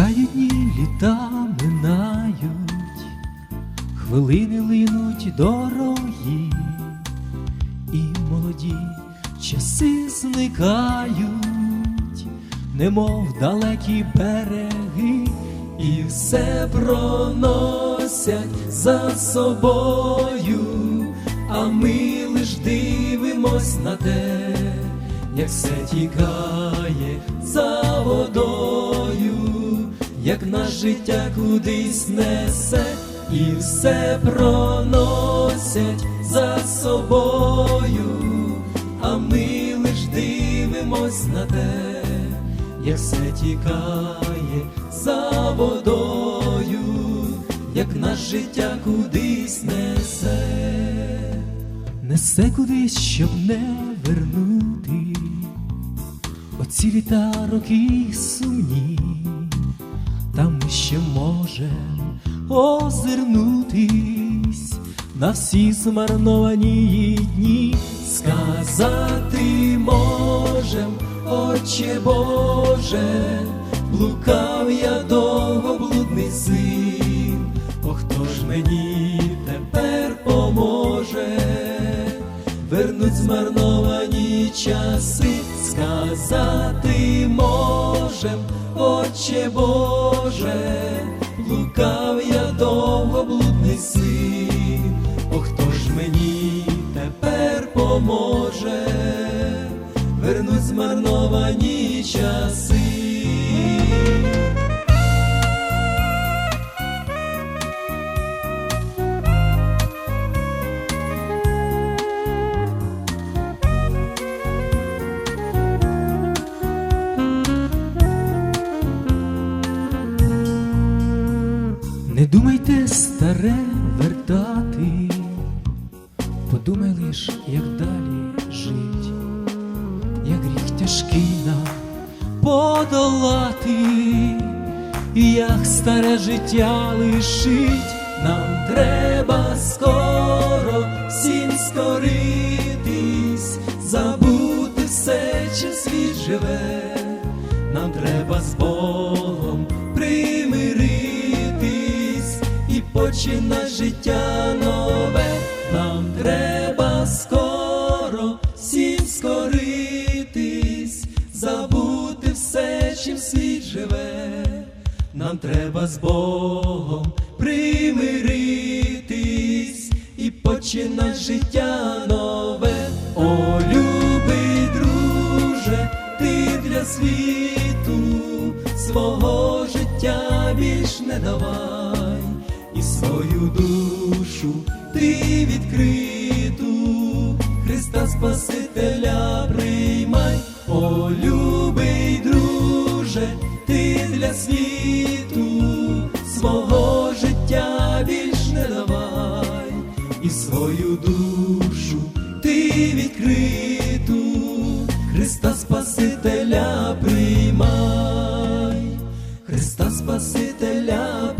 Швидкають дні літа минають, хвилини линуть дорогі, і молоді часи зникають, немов далекі береги, і все проносять за собою, а ми лиш дивимось на те, як все тікає за водою, як наше життя кудись несе, і все проносять за собою, а ми лиш дивимось на те, як все тікає за водою, як наше життя кудись несе, несе кудись, щоб не вернути оці літа роки сумні, ще може озирнутись на всі змарновані дні, сказати можем, Отче Боже, блукав я довго блудний син, о хто ж мені тепер часи, сказати можем, Отче Боже, лукав я довго блудний син, о хто ж мені тепер поможе, вернуть змарновані часи. Думайте старе вертати, подумай лиш, як далі жить, як гріх тяжкий нам подолати, як старе життя лишить, нам треба скоро всім скоритись, забути все, чим світ живе, нам треба з Богом і починати життя нове, нам треба скоро всім скоритись, забути все, чим світ живе, нам треба з Богом примиритись і починати життя нове, о любий друже, ти для світу свого життя більш не давай, свою душу ти відкриту, Христа Спасителя приймай, о любий друже, ти для світу. Свого життя більш не давай, і свою душу ти відкриту, Христа Спасителя приймай, Христа Спасителя. приймай